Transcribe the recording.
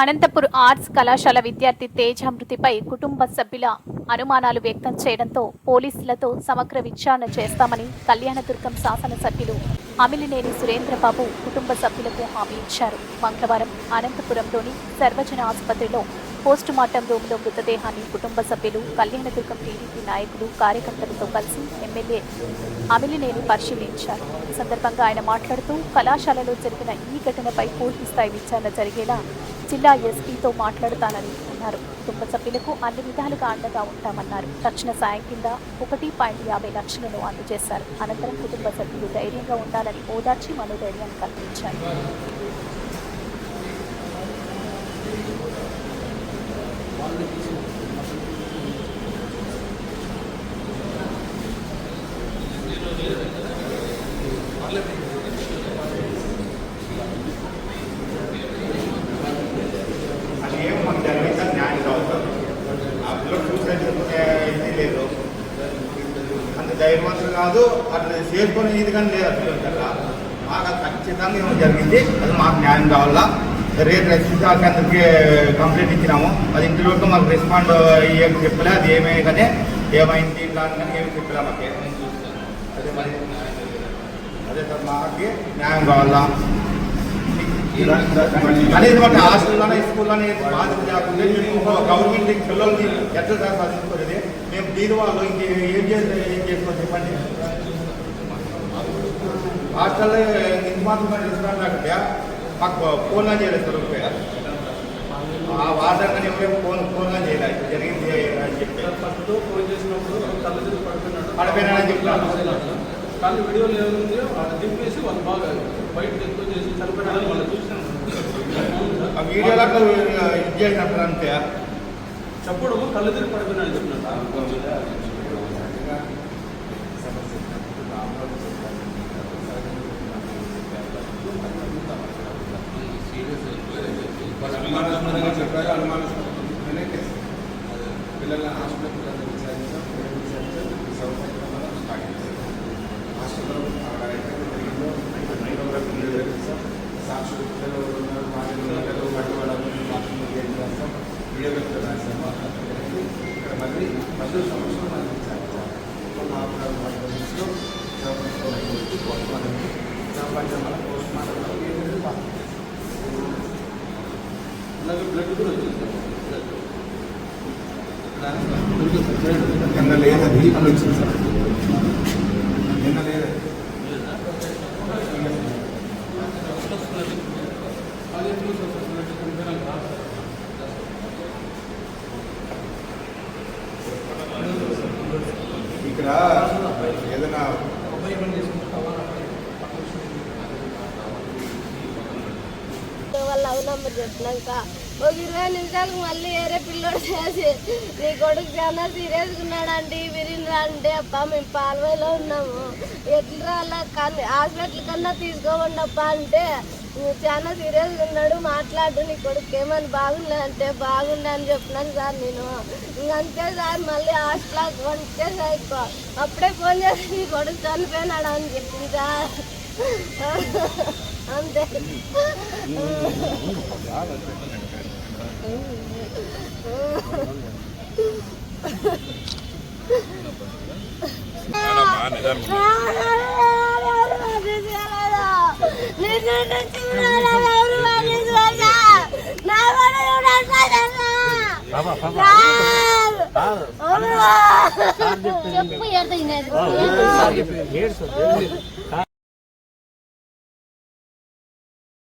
Anantapur arts కళాశాల విద్యార్థి తేజ మృతిపై కుటుంబ సభ్యుల అనుమానాలు వ్యక్తం చేయడంతో పోలీసులతో సమగ్ర విచారణ చేస్తామని కళ్యాణదుర్గం శాసనసభ్యులు అమిలినేని సురేంద్రబాబు కుటుంబ సభ్యులకు హామీ ఇచ్చారు. మంగళవారం అనంతపురంలోని సర్వజన ఆసుపత్రిలో పోస్టుమార్టం రూమ్లో మృతదేహాన్ని కుటుంబ సభ్యులు కళ్యాణదుర్గం టీడీపీ నాయకులు కార్యకర్తలతో కలిసి ఎమ్మెల్యే అమిలినేని పరిశీలించారు. ఈ సందర్భంగా ఆయన మాట్లాడుతూ కళాశాలలో జరిగిన ఈ ఘటనపై పూర్తి స్థాయి విచారణ జరిగేలా జిల్లా ఎస్పీతో మాట్లాడతానని అన్నారు. కుటుంబ సభ్యులకు అన్ని విధాలుగా అండగా ఉంటామన్నారు. తక్షణ సాయం కింద ఒకటి పాయింట్ యాభై లక్షలను అందజేశారు. అనంతరం కుటుంబ సభ్యులు ధైర్యంగా ఉండాలని ఓదార్చి మనోధైర్యాన్ని కల్పించారు అది ఏం మాకు జరిగింది న్యాయం కావచ్చు ఆ పిల్లలు సూసైడ్ చేసుకునే ఇది లేదు అంత కాదు అట్లా చేసుకునే ఇది కానీ లేదు అసలు మాకు అది ఖచ్చితంగా ఏమో జరిగింది. అది మాకు న్యాయం కావాలా? రేపు రెస్పాన్స్ అందరికి కంప్లైంట్ ఇచ్చినాము. అది ఇంటి వరకు మాకు రెస్పాండ్ ఏం చెప్పలే అది ఏమే కానీ ఏమైంది ఇట్లా కానీ ఏమి చెప్పలే మాకు. అదే మరి అదే సార్ మాకు న్యాయం కావాలా? అనేది మన హాస్టల్లోనే స్కూల్లోనే బాధ్యత కాకుండా గవర్నమెంట్ పిల్లల్ని ఎట్లా సార్ సాధించుకోలేదు? వాళ్ళు ఇంక ఏం చేస్తే ఏం చేసుకోవాలి చెప్పండి. హాస్టల్లో ఇంత మాత్రం రెస్టారెంట్ లేకపోతే మాకు ఫోన్ చేయలేదు ఒకటే. ఆ కానీ ఎవరేమో ఫోన్ ఫోన్ చేయలేదు జరిగింది అని చెప్పి. ఫస్ట్ ఫోన్ చేసినప్పుడు కళ్ళు తిరిగి పడుతున్నాడు పడిపోయినాడని చెప్తున్నాడు. కానీ వీడియోలో ఏముంది వాళ్ళు దింపేసి వాళ్ళు బాగా బయట ఎక్కువ చేసి చనిపోయినాడని వాళ్ళు చూసినాం ఆ వీడియోలో అట్లా ఇది చేసినప్పుడు అంతే. చెప్పడం కళ్ళు తిరిగి పడిపోయినాడు చెప్పినట్టు అనుమానాస్పదంగా చెప్పారు అనుమానాస్పదంగానే కేసు పిల్లల హాస్పిటల్ విచారించాం పిల్లలు విచారించాం ఈ సంవత్సరం స్టార్ట్ చేశాం హాస్టల్లో అక్కడ ఎక్కడైతే జరిగిందో మైక్రోగ్రాఫ్ వీడియో సాక్షులు పిల్లలు ఉన్నారు వాళ్ళు పిల్లలు పట్టుకోవడానికి వాటిని చేస్తాం వీడియో నిన్న లేదండి ఇప్పుడు వచ్చింది సార్ నిన్న లేదండి ఇక్కడ ఏదైనా నంబర్ చెప్పినాక ఒక ఇరవై నిమిషాలకు మళ్ళీ వేరే పిల్లోడు చేసి నీ కొడుకు చాలా సీరియస్గా ఉన్నాడండి విరినరా అంటే అప్ప మేము పాల్వాయిలో ఉన్నాము. ఎట్లా అలా కానీ హాస్పిటల్ కన్నా తీసుకోవండి అప్ప అంటే చాలా సీరియస్గా ఉన్నాడు మాట్లాడు నీ కొడుకు ఏమని బాగుండే అంటే బాగుండే అని చెప్పినాను సార్ నేను. ఇంకంతే సార్ మళ్ళీ హాస్టల్ వంటే సార్ అప్పుడే ఫోన్ చేసి నీ కొడుకు చనిపోయినాడు? అని చెప్పింది సార్. అంతే. చెప్పు ఏడు